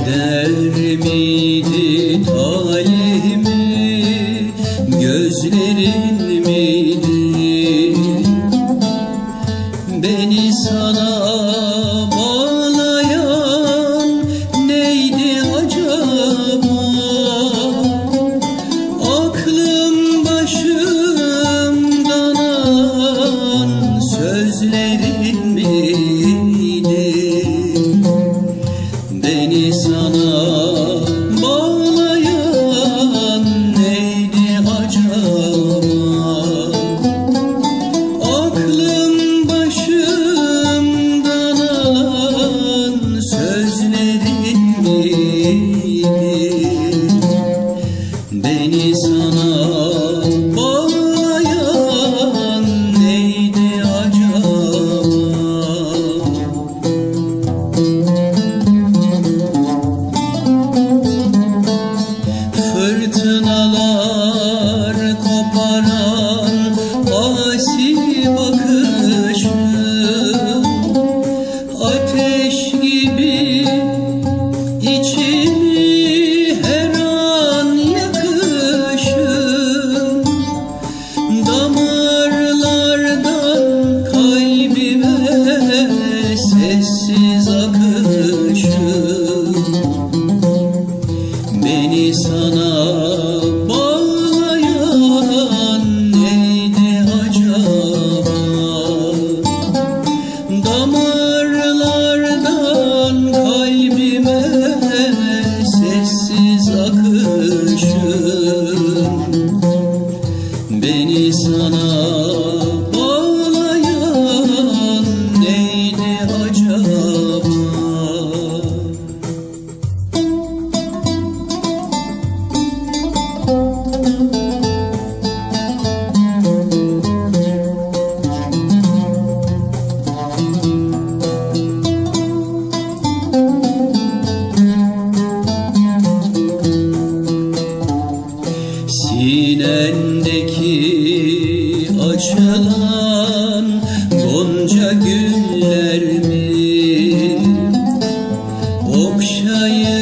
Kader miydi talih Gözlerin miydi? Beni sana bağlayan Neydi acaba? Aklım başımdan an Sözlerin miydi? esse Sinendeki açılan gonca güller mi? Okşayıp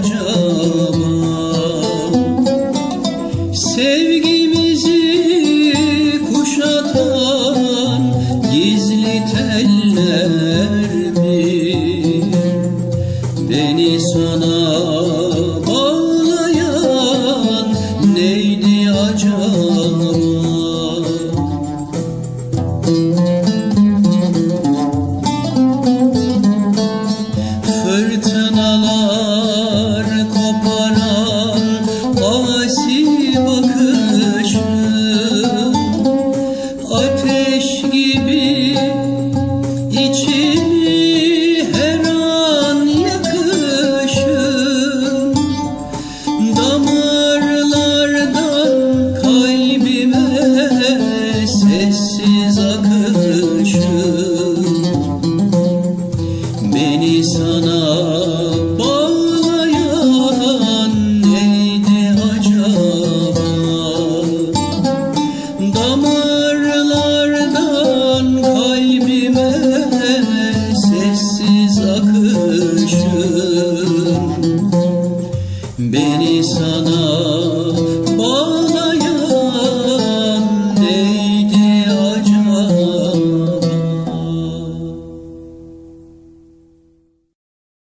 acaba? Sevgimizi kuşatan gizli teller mi? Beni sana bağlayan neydi acaba?